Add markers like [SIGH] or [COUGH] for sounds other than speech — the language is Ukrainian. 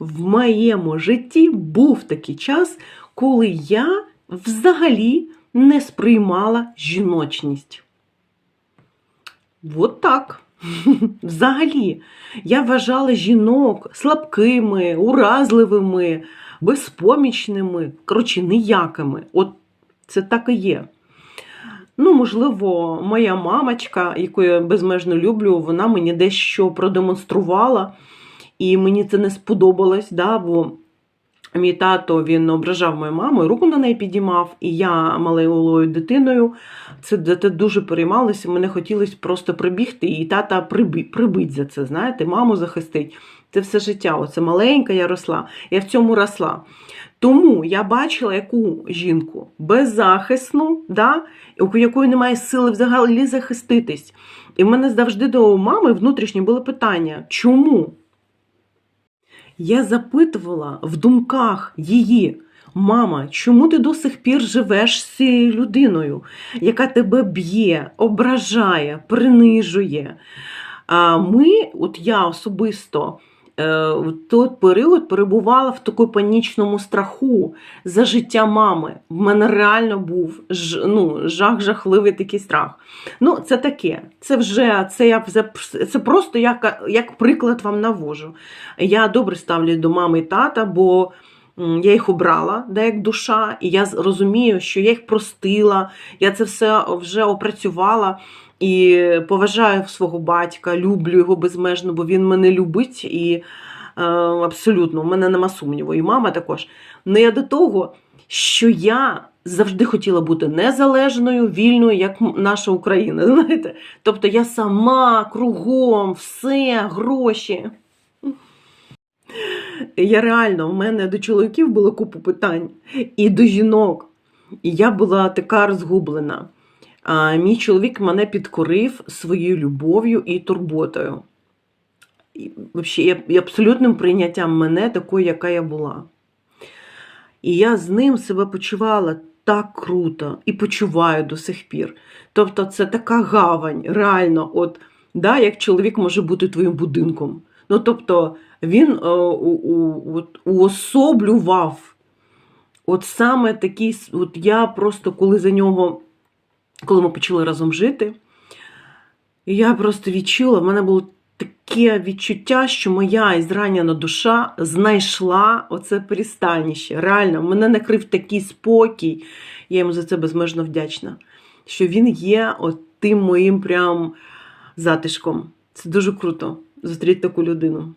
в моєму житті був такий час, коли я взагалі не сприймала жіночність. От так. [LAUGHS] Взагалі, я вважала жінок слабкими, уразливими, безпомічними, коротше, ніякими. От це так і є. Ну, можливо, моя мамочка, яку я безмежно люблю, вона мені дещо продемонструвала, і мені це не сподобалось, да, бо мій тато він ображав мою маму і руку на неї підіймав, і я малою дитиною це, це дуже переймалося. Мене хотілося просто прибігти, і тата приби, прибить за це, знаєте, маму захистить. Це все життя. Оце маленька я росла, я в цьому росла. Тому я бачила яку жінку беззахисну, да, у якої немає сили взагалі захиститись. І в мене завжди до мами внутрішньо було питання: чому? Я запитувала в думках її, мама, чому ти до сих пір живеш з цією людиною, яка тебе б'є, ображає, принижує? А ми, от я особисто, в той період перебувала в такому панічному страху за життя мами. В мене реально був ну, жах, жахливий такий страх. Ну, це таке. Це вже це я це- просто як, як приклад вам навожу. Я добре ставлюсь до мами і тата, бо я їх обрала, да, як душа, і я розумію, що я їх простила, я це все вже опрацювала. І поважаю свого батька, люблю його безмежно, бо він мене любить і е, абсолютно, у мене нема сумніву, і мама також. Ну я до того, що я завжди хотіла бути незалежною, вільною, як наша Україна. [LAUGHS] Знаєте? Тобто я сама кругом, все, гроші. Я реально, у мене до чоловіків було купу питань і до жінок. І я була така розгублена. Мій чоловік мене підкорив своєю любов'ю і турботою. І, вообще, і- абсолютним прийняттям мене такою, яка я була. І я з ним себе почувала так круто і почуваю до сих пір. Тобто, це така гавань, реально, от, да, як чоловік може бути твоїм будинком. Ну, тобто, він у, у, от, уособлював от саме такий, от я просто коли за нього, коли ми почали разом жити, я просто відчула, в мене було таке відчуття, що моя ізранена душа знайшла оце пристаніще. Реально, мене накрив такий спокій. Я йому за це безмежно вдячна. Що він є от тим моїм прям затишком. Це дуже круто зустріти таку людину.